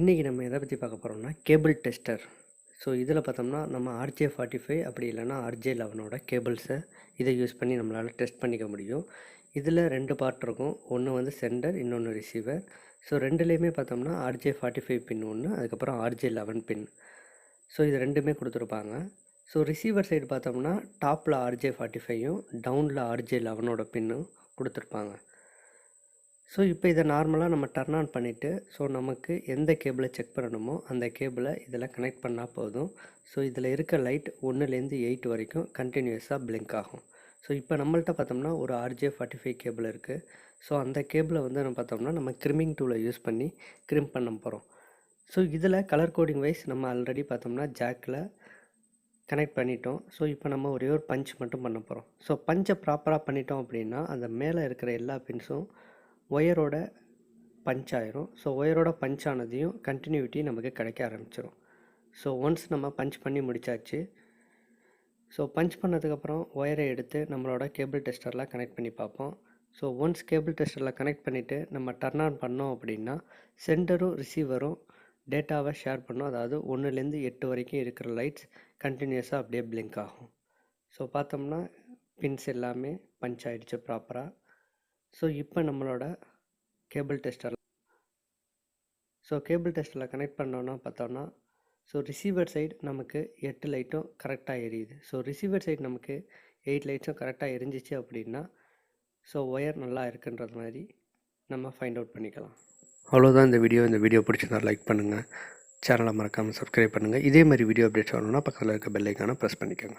இன்றைக்கி நம்ம எதை பற்றி பார்க்க போகிறோம்னா கேபிள் டெஸ்டர் ஸோ இதில் பார்த்தோம்னா நம்ம ஆர்ஜே ஃபார்ட்டி ஃபைவ் அப்படி இல்லைன்னா ஆர்ஜே லெவனோட கேபிள்ஸை இதை யூஸ் பண்ணி நம்மளால் டெஸ்ட் பண்ணிக்க முடியும். இதில் ரெண்டு பார்ட் இருக்கும். ஒன்று வந்து சென்டர் இன்னொன்று ரிசீவர் ஸோ ரெண்டுலேயுமே பார்த்தோம்னா ஆர்ஜே ஃபார்ட்டி ஃபைவ் பின் ஒன்று அதுக்கப்புறம் ஆர்ஜே லெவன் பின் ஸோ இது ரெண்டுமே கொடுத்துருப்பாங்க. ஸோ ரிசீவர் சைடு பார்த்தோம்னா டாப்பில் ஆர்ஜே ஃபார்ட்டி ஃபைவும் டவுனில் ஆர்ஜே லெவனோட பின்னும் கொடுத்துருப்பாங்க. ஸோ இப்போ இதை நார்மலாக நம்ம டர்ன் ஆன் பண்ணிவிட்டு ஸோ நமக்கு எந்த கேபிளை செக் பண்ணணுமோ அந்த கேபிளை இதில் கனெக்ட் பண்ணால் போதும். ஸோ இதில் இருக்க லைட் ஒன்றுலேருந்து எயிட் வரைக்கும் கண்டினியூஸாக பிளிங்க் ஆகும். ஸோ இப்போ நம்மள்ட்ட பார்த்தோம்னா ஒரு ஆர்ஜே ஃபார்ட்டி ஃபைவ் கேபிள் இருக்குது ஸோ அந்த கேபிளை வந்து நம்ம பார்த்தோம்னா நம்ம கிரிமிங் டூலை யூஸ் பண்ணி கிரிம் பண்ண போகிறோம் ஸோ இதில் கலர் கோடிங் வைஸ் நம்ம ஆல்ரெடி பார்த்தோம்னா ஜாக்கில் கனெக்ட் பண்ணிட்டோம். ஸோ இப்போ நம்ம ஒரே ஒரு பஞ்ச் மட்டும் பண்ண போகிறோம் ஸோ பஞ்சை ப்ராப்பராக பண்ணிட்டோம் அப்படின்னா அந்த மேலே இருக்கிற எல்லா பின்ஸும் ஒயரோட பஞ்ச் ஆயிரும். ஸோ ஒயரோட பஞ்ச் ஆனதையும் கண்டினியூட்டி நமக்கு கிடைக்க ஆரம்பிச்சிடும் ஸோ ஒன்ஸ் நம்ம பஞ்ச் பண்ணி முடிச்சாச்சு. ஸோ பஞ்ச் பண்ணதுக்கப்புறம் ஒயரை எடுத்து நம்மளோட கேபிள் டெஸ்டரில் கனெக்ட் பண்ணி பார்ப்போம். ஸோ ஒன்ஸ் கேபிள் டெஸ்டரில் கனெக்ட் பண்ணிவிட்டு நம்ம டர்ன் ஆன் பண்ணோம் அப்படின்னா சென்டரும் ரிசீவரும் டேட்டாவை ஷேர் பண்ணோம். அதாவது ஒன்றுலேருந்து எட்டு வரைக்கும் இருக்கிற லைட்ஸ் கண்டினியூஸாக அப்படியே பிளிங்க் ஆகும். ஸோ பார்த்தோம்னா பின்ஸ் எல்லாமே பஞ்ச் ஆகிடுச்சு ப்ராப்பராக ஸோ இப்போ நம்மளோட கேபிள் டெஸ்டர் ஸோ கேபிள் டெஸ்டரில் கனெக்ட் பண்ணோன்னா பார்த்தோன்னா ஸோ ரிசீவர் சைடு நமக்கு எட்டு லைட்டும் கரெக்டாக எரியுது. ஸோ ரிசீவர் சைடு நமக்கு எயிட் லைட்ஸும் கரெக்டாக எரிஞ்சிச்சு அப்படின்னா ஸோ ஒயர் நல்லா இருக்குன்றது மாதிரி நம்ம ஃபைண்ட் அவுட் பண்ணிக்கலாம். அவ்வளோதான் இந்த வீடியோ இந்த வீடியோ பிடிச்சிருந்தா லைக் பண்ணுங்கள் சேனலை மறக்காமல் சப்ஸ்கிரைப் பண்ணுங்கள் இதே மாதிரி வீடியோ அப்டேட்ஸ் வரணும்னா பக்கத்தில் இருக்க பெல்லைக்கான ப்ரெஸ் பண்ணிக்கோங்க.